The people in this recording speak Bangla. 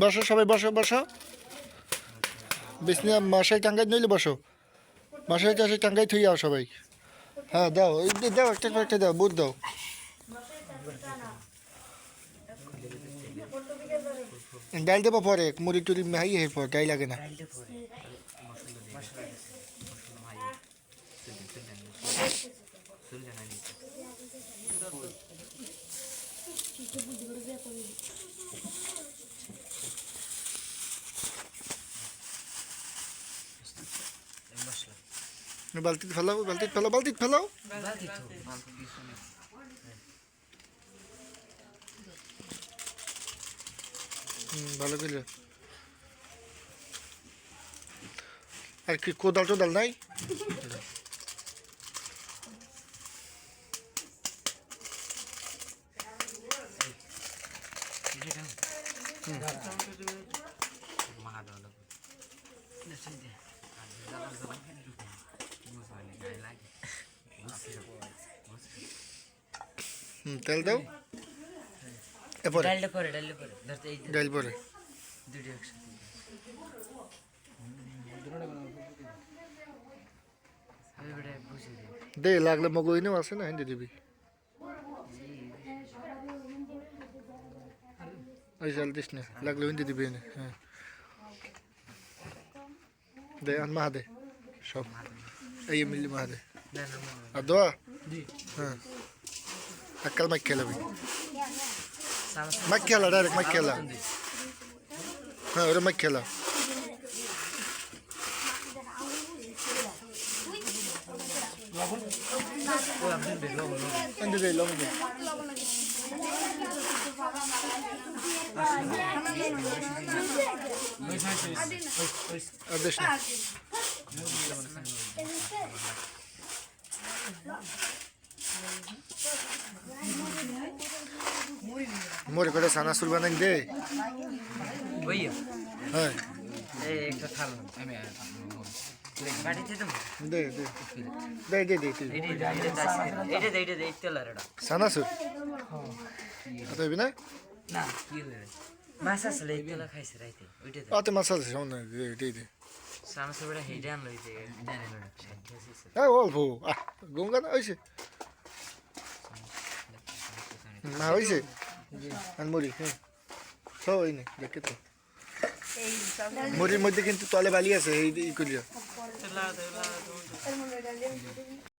বসো, সবাই বসো বসো। বিছনা মাসে টাঙ্গাই নইলে বসো। মাসে কাছে টাঙ্গাই থুই যাও সবাই। হ্যাঁ দাও দাও, একটা একটা দাও, বুট দাও। ডাল দেবো পরে, মুড়ি টুরি মাই হয়ে পর ডাই লাগে না। বালতিতে ফেলাও বালতিতে ফেলাও ফেলাও। বালতি বালতি হুম, ভালো করে। আর কি কোদাল টোদাল নাই মা দাও দাও দেখছেন যে আর জাবার জাবার ঢুকে মুসলে গায় লাগে হুম তেল দাও। এরপরে ডালটা পরে ডালটা পরে। ধরতে এই ডাল পরে। দুটো একসাথে। দে লাগলে মগইনেও আছে না হিন্দি দিবি ওই চাল দিস না লাগলে হিন্দি দিবি এনে হ্যাঁ দে আর মাহ দে সব এই মিলি মাহ দে না না না আর দোয়া হ্যাঁ আক্কাল মাইক খেলাবি মাইক খেলা ডাইরেক্ট মাইক খেলা হ্যাঁ ওরা মাইক খেলা ও আপনি বেরো দিস না মোরে করে সানা সুর বানাই দে ওইয়া হ্যাঁ এই একটা থাল আমি না কি মাছ আসলে এইটা খাইছে রাইতে ওইটা অত মাছ আছে শোন না দে। সামসে বড় হেডে আনলো এই যে হ্যাঁ অল্প। গঙ্গা না হয়েছে না হ্যাঁ। সব ওই দেখে তো। মুড়ির মধ্যে কিন্তু তলে বালি আছে এই এই করিয়া।